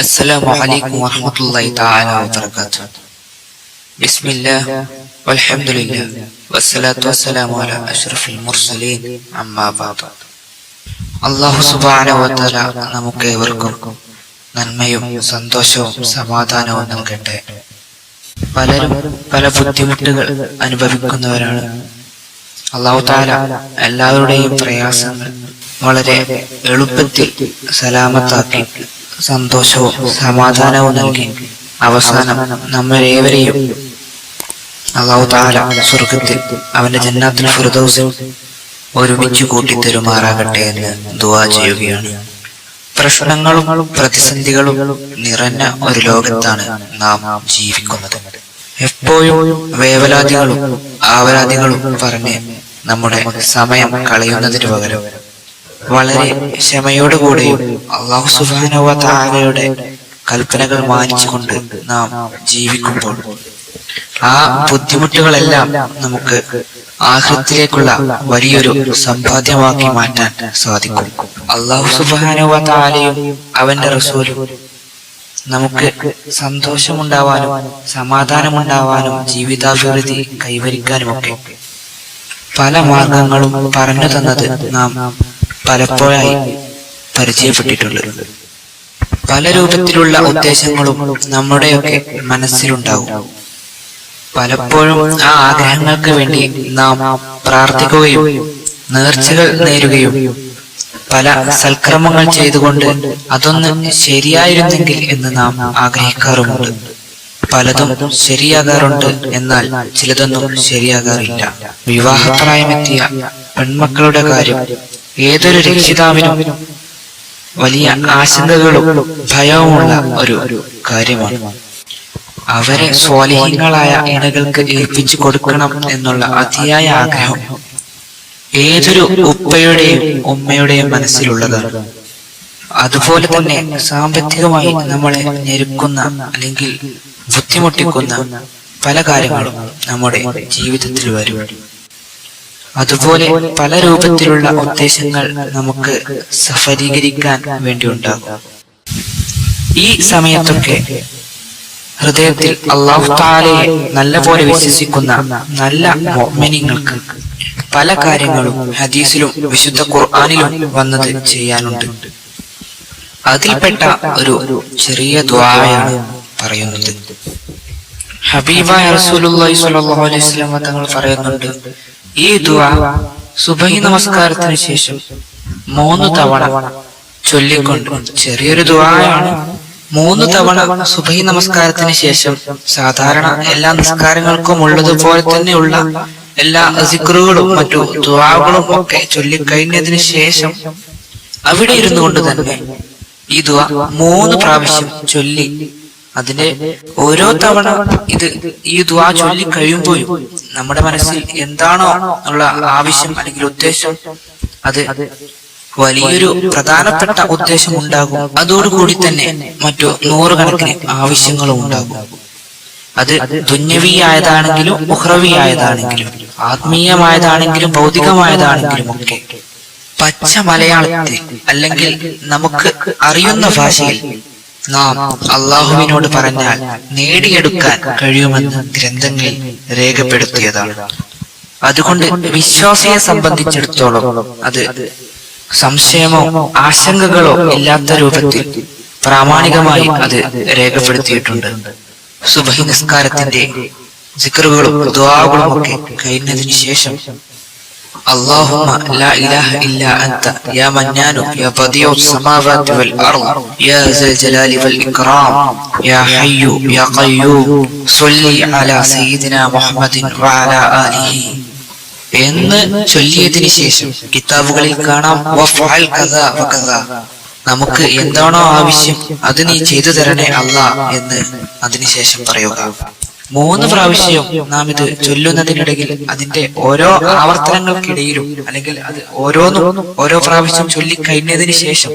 السلام عليكم ورحمة الله تعالى وبركاته بسم الله والحمد لله والصلاة والسلام على أشرف المرسلين أما بعد അള്ളാഹു സുബാനവത്തല നമുക്ക് ഏവർക്കും നന്മയും സന്തോഷവും സമാധാനവും നൽകട്ടെ പലരും പല ബുദ്ധിമുട്ടുകൾ അനുഭവിക്കുന്നവരാണ് അള്ളാഹു താല എല്ലാവരുടെയും പ്രയാസങ്ങൾ വളരെ എളുപ്പത്തിൽ സലാമത്താക്കി സന്തോഷവും സമാധാനവും നൽകി. അവസാനം നമ്മളേവരെയും അള്ളാഹു താല സ്വർഗത്തിൽ അവന്റെ ജന്നാത്തിൽ ഫിർദൗസിൽ ഒരുമിച്ച് കൂട്ടിത്തരുമാറാകട്ടെ എന്ന് ദുവാ ചെയ്യുകയാണ്. പ്രശ്നങ്ങളും പ്രതിസന്ധികളും നിറഞ്ഞ ഒരു ലോകത്താണ് നാം ജീവിക്കുന്നത്. എപ്പോഴും വേവലാതികളും ആവലാദികളും പറഞ്ഞ് നമ്മുടെ സമയം കളയുന്നതിന് പകരം വളരെ ക്ഷമയോടുകൂടെയും അള്ളാഹു സുബാനുവ താരയുടെ കൽപ്പനകൾ മാനിച്ചുകൊണ്ട് നാം ജീവിക്കുമ്പോൾ ആ ബുദ്ധിമുട്ടുകളെല്ലാം നമുക്ക് ആഹൃത്തിലേക്കുള്ള വലിയൊരു സമ്പാദ്യമാക്കി മാറ്റാൻ സാധിക്കും. അള്ളാഹു സുബാനുവ താലയും അവന്റെ റസൂലും നമുക്ക് സന്തോഷമുണ്ടാവാനും സമാധാനമുണ്ടാവാനും ജീവിതാഭിവൃദ്ധി കൈവരിക്കാനുമൊക്കെ പല മാർഗങ്ങളും പറഞ്ഞു തന്നത് നാം പലപ്പോഴായി പരിചയപ്പെട്ടിട്ടുണ്ട്. പല രൂപത്തിലുള്ള ഉദ്ദേശങ്ങളും നമ്മുടെയൊക്കെ മനസ്സിലുണ്ടാവും. പലപ്പോഴും ആ ആഗ്രഹങ്ങൾക്ക് വേണ്ടി നാം പ്രാർത്ഥിക്കുകയും നേർച്ചകൾ നേരുകയും പല സൽക്രമങ്ങൾ ചെയ്തുകൊണ്ട് അതൊന്ന് ശരിയായിരുന്നെങ്കിൽ എന്ന് നാം ആഗ്രഹിക്കാറുമുണ്ട്. പലതും ശരിയാകാറുണ്ട് എന്നാൽ ചിലതൊന്നും ശരിയാകാറില്ല. വിവാഹപ്രായമെത്തിയ പെൺമക്കളുടെ കാര്യം ഏതൊരു രക്ഷിതാവിനും വലിയ ആശങ്കകളും ഭയവുമുള്ള ഒരു കാര്യമാണ്. അവരെ സ്വാലിഹ്യങ്ങളായ ഇണകൾക്ക് ഏൽപ്പിച്ചു കൊടുക്കണം എന്നുള്ള അതിയായ ആഗ്രഹം ഏതൊരു ഉപ്പയുടെയും ഉമ്മയുടെയും മനസ്സിലുള്ളതാണ് അതുപോലെ തന്നെ സാമ്പത്തികമായി നമ്മളെ ഞെരുക്കുന്ന അല്ലെങ്കിൽ ബുദ്ധിമുട്ടിക്കുന്ന പല കാര്യങ്ങളും നമ്മുടെ ജീവിതത്തിൽ വരും. അതുപോലെ പല രൂപത്തിലുള്ള ഉദ്ദേശങ്ങൾ നമുക്ക് സഫലീകരിക്കാൻ വേണ്ടി ഉണ്ടാകും ഈ സമയത്തൊക്കെ ഹൃദയത്തിൽ അള്ളാഹു താലയെ നല്ല പോലെ വിശ്വസിക്കുന്ന നല്ല മോമിനിങ്ങൾക്ക് പല കാര്യങ്ങളും ഹദീസിലും വിശുദ്ധ ഖുർആാനിലും വന്നത് ചെയ്യാനുണ്ട്. അതിൽപ്പെട്ട ഒരു ചെറിയ ദ്വാരയാണ് പറയുന്നത്. ഹബീബായ റസൂലുള്ളാഹി സ്വല്ലല്ലാഹു അലൈഹി വസല്ലം തങ്ങൾ പറയുന്നുണ്ട് ഈ ദുആ സുബഹി നമസ്കാരത്തിന് ശേഷം മൂന്ന് തവണ ചൊല്ലിക്കൊണ്ട് ചെറിയൊരു ദുആയാണ് മൂന്ന് തവണ സുബഹി നമസ്കാരത്തിന് ശേഷം സാധാരണ എല്ലാ നിസ്കാരങ്ങൾക്കും ഉള്ളതുപോലെ തന്നെയുള്ള എല്ലാ സിക്റുകളും മറ്റു ദുആകളും ഒക്കെ ചൊല്ലിക്കഴിഞ്ഞതിന് ശേഷം അവിടെ ഇരുന്നു കൊണ്ട് തന്നെ ഈ ദുആ മൂന്ന് പ്രാവശ്യം ചൊല്ലി അതിന്റെ ഓരോ തവണ ഇത് ഈ ദ്വാ ചൊല്ലി കഴിയുമ്പോഴും നമ്മുടെ മനസ്സിൽ എന്താണോ ഉള്ള ആവശ്യം അല്ലെങ്കിൽ ഉദ്ദേശം അത് വലിയൊരു പ്രധാനപ്പെട്ട ഉദ്ദേശം ഉണ്ടാകും. അതോടുകൂടി തന്നെ മറ്റു നൂറുകണക്കിന് ആവശ്യങ്ങളും ഉണ്ടാകും. അത് ദുന്യവിയായതാണെങ്കിലും ഉഹ്രവിയായതാണെങ്കിലും ആത്മീയമായതാണെങ്കിലും ഭൗതികമായതാണെങ്കിലും ഒക്കെ പച്ച മലയാളത്തിൽ അല്ലെങ്കിൽ നമുക്ക് അറിയുന്ന ഭാഷയിൽ നാം അള്ളാഹുവിനോട് പറഞ്ഞാൽ നേടിയെടുക്കാൻ കഴിയുമെന്ന് ഗ്രന്ഥങ്ങളിൽ രേഖപ്പെടുത്തിയതാണ്. അതുകൊണ്ട് വിശ്വാസിയെ സംബന്ധിച്ചിടത്തോളം അത് സംശയമോ ആശങ്കകളോ ഇല്ലാത്ത രൂപത്തിൽ പ്രാമാണികമായി അത് രേഖപ്പെടുത്തിയിട്ടുണ്ട്. സുബഹി നിസ്കാരത്തിന്റെ സിക്കറുകളും ദ്വാകളും ഒക്കെ കഴിഞ്ഞതിന് ശേഷം اللهم لا إله إلا أنت يا منان يا بديع السماوات والأرض يا ذا الجلال والإكرام يا حي يا قيوم صل على سيدنا محمد وعلى آله എന്ന് ചൊല്ലിയതിനു ശേഷം കിതാബുകളിൽ കാണാം വഫഅൽ കഥ വകഥ നമുക്ക് എന്താണോ ആവശ്യം അത് നീ ചെയ്തു തരണേ അല്ല എന്ന് അതിനുശേഷം പറയുക മൂന്ന് പ്രാവശ്യവും നാം ഇത് ചൊല്ലുന്നതിനിടയിൽ അതിന്റെ ഓരോ ആവർത്തനങ്ങൾക്കിടയിലും അല്ലെങ്കിൽ അത് ഓരോന്നും ഓരോ പ്രാവശ്യം ചൊല്ലി കഴിഞ്ഞതിന് ശേഷം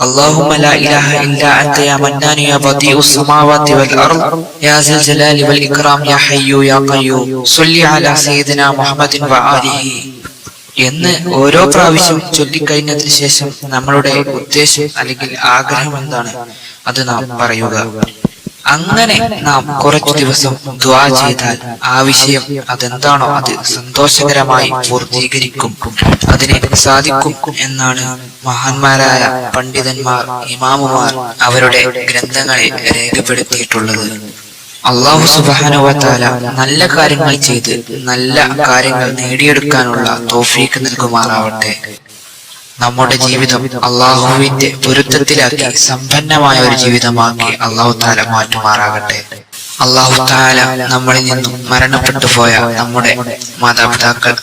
اللهم لا إله إلا أنت يا منان يا بديع السماوات والأرض يا ذا الجلال والإكرام يا حي يا قيوم صل على سيدنا محمد وآله എന്ന് ഓരോ പ്രാവശ്യം ചൊല്ലിക്കഴിഞ്ഞതിന് ശേഷം നമ്മളുടെ ഉദ്ദേശം അല്ലെങ്കിൽ ആഗ്രഹം എന്താണ് അത് നാം പറയുക അങ്ങനെ നാം കുറച്ചു ദിവസം ദ്വാ ചെയ്താൽ ആ വിഷയം അതെന്താണോ അത് സന്തോഷകരമായി പൂർത്തീകരിക്കും. അതിനെ സാധിക്കും എന്നാണ് മഹാന്മാരായ പണ്ഡിതന്മാർ ഇമാമുമാർ അവരുടെ ഗ്രന്ഥങ്ങളിൽ രേഖപ്പെടുത്തിയിട്ടുള്ളത്. അള്ളാഹു സുബാനുവത്താല നല്ല കാര്യങ്ങൾ ചെയ്ത് നല്ല കാര്യങ്ങൾ നേടിയെടുക്കാനുള്ള തോഫീക്ക് നൽകുമാറാവട്ടെ. നമ്മുടെ ജീവിതം അള്ളാഹുവിന്റെ പൊരുത്തത്തിലാക്കി സമ്പന്നമായ ഒരു ജീവിതമാക്കി അള്ളാഹു താല മാറ്റുമാറാകട്ടെ. അള്ളാഹു താല നമ്മളിൽ നിന്നും മരണപ്പെട്ടു പോയ നമ്മുടെ മാതാപിതാക്കൾ.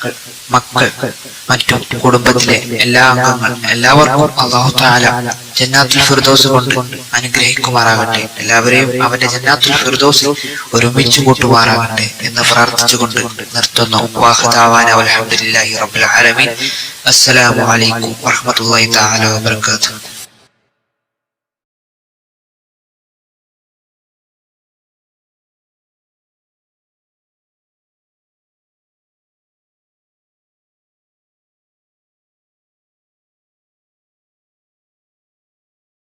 മക്കൾ മറ്റു കുടുംബത്തിലെ എല്ലാ അംഗങ്ങൾ എല്ലാവർക്കും അള്ളാഹു താല ജന്നാത്തുൽ ഫിർദോസ് കൊണ്ട് അനുഗ്രഹിക്കുമാറാകട്ടെ. എല്ലാവരെയും അവന്റെ ജന്നാത്തുൽ ഫിർദോസ് ഒരുമിച്ച് കൂട്ടുമാറാകട്ടെ എന്ന് പ്രാർത്ഥിച്ചുകൊണ്ട് നിർത്തുന്നു. വാഹദാവാന അൽഹംദുലില്ലാഹി റബ്ബിൽ ആലമീൻ. അസ്സലാമു അലൈക്കും വറഹ്മത്തുള്ളാഹി തആല വബറകാതുഹു.